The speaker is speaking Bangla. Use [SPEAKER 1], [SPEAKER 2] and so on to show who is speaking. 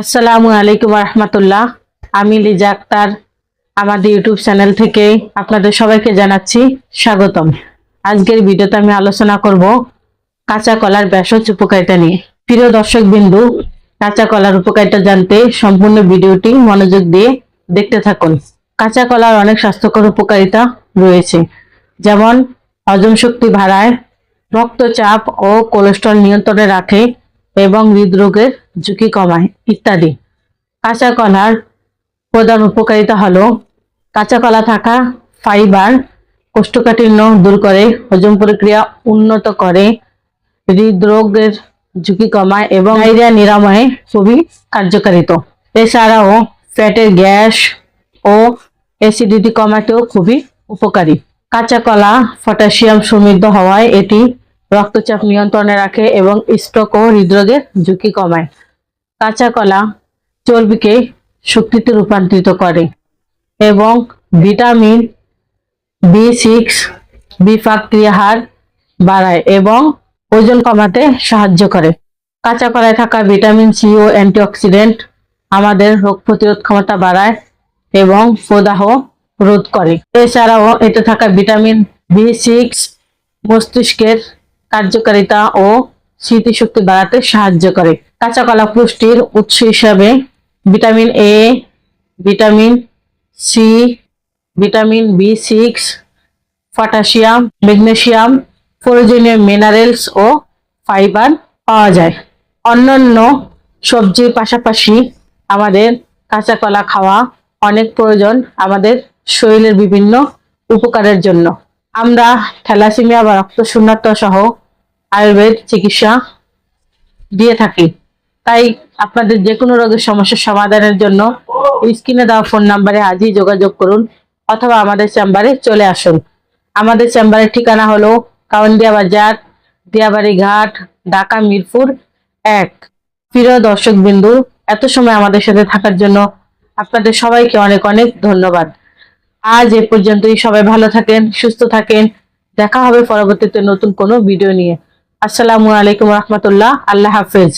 [SPEAKER 1] আসসালামু আলাইকুম রহমতুল্লাহ আমি লিজা আক্তার, আমাদের ইউটিউব চ্যানেল থেকে আপনাদের সবাইকে জানাচ্ছি স্বাগতম। আজকের ভিডিওতে আমি আলোচনা করব কাঁচা কলার ব্যাসজ উপকারিতা নিয়ে। প্রিয় দর্শক বিন্দু কাঁচা কলার উপকারিতা জানতে সম্পূর্ণ ভিডিওটি মনোযোগ দিয়ে দেখতে থাকুন। কাঁচা কলার অনেক স্বাস্থ্যকর উপকারিতা রয়েছে, যেমন হজম শক্তি বাড়ায়, রক্তচাপ ও কোলেস্ট্রল নিয়ন্ত্রণে রাখে এবং হৃদরোগের ঝুঁকি কমায়, ইত্যাদি। কাঁচা কলার প্রধান উপকারিতা হলো, কাঁচা কলা থাকা ফাইবার কোষ্ঠকাঠিন্য দূর করে, হজম প্রক্রিয়া উন্নত করে, হৃদরোগের ঝুঁকি কমায় এবং ডায়রিয়া নিরাময়ে খুবই কার্যকারিত। এছাড়াও ফ্যাটের গ্যাস ও অ্যাসিডিটি কমাতেও খুবই উপকারী। কাঁচা কলা পটাশিয়াম সমৃদ্ধ হওয়ায় এটি রক্তচাপ নিয়ন্ত্রণে রাখে এবং স্ট্রোক ও হৃদরোগের ঝুঁকি কমায়। কাঁচা কলা চর্বিকে শক্তিতে রূপান্তরিত করে এবং ভিটামিন বি সিক্স বিপাক ক্রিয়াহার বাড়ায় এবং ওজন কমাতে সাহায্য করে। কাঁচা কলায় থাকা ভিটামিন সি ও অ্যান্টিঅক্সিডেন্ট আমাদের রোগ প্রতিরোধ ক্ষমতা বাড়ায় এবং প্রদাহ রোধ করে। এছাড়াও এতে থাকা ভিটামিন বি সিক্স মস্তিষ্কের কার্যকারিতা ও স্মৃতিশক্তি বাড়াতে সাহায্য করে। কাঁচা কলা পুষ্টির উৎস হিসাবে vitamin A vitamin C vitamin B six potassium, magnesium, প্রয়োজনীয় মিনারেলস ও ফাইবার পাওয়া যায়। অন্যান্য সবজির পাশাপাশি আমাদের কাঁচা কলা খাওয়া অনেক প্রয়োজন আমাদের শরীরের বিভিন্ন উপকারের জন্য। আমরা থ্যালাসেমিয়া বা রক্ত শূন্যতা সহ আয়ুর্বেদ চিকিৎসা দিয়ে থাকি। তাই আপনাদের যে কোনো রোগের সমস্যার সমাধানের জন্য স্ক্রিনে দেওয়া ফোন নাম্বারে আজই যোগাযোগ করুন অথবা আমাদের চেম্বারে চলে আসুন। আমাদের চেম্বারের ঠিকানা হলো কাউন্দিয়া বাজার, দিয়াবাড়ি ঘাট, ঢাকা মিরপুর এক। প্রিয় দর্শক বিন্দু এত সময় আমাদের সাথে থাকার জন্য আপনাদের সবাইকে অনেক অনেক ধন্যবাদ। আজ এ পর্যন্তই। সবাই ভালো থাকেন, সুস্থ থাকেন। দেখা হবে পরবর্তীতে নতুন কোনো ভিডিও নিয়ে। আসসালামু আলাইকুম রহমতুল্লাহ। আল্লাহ হাফেজ।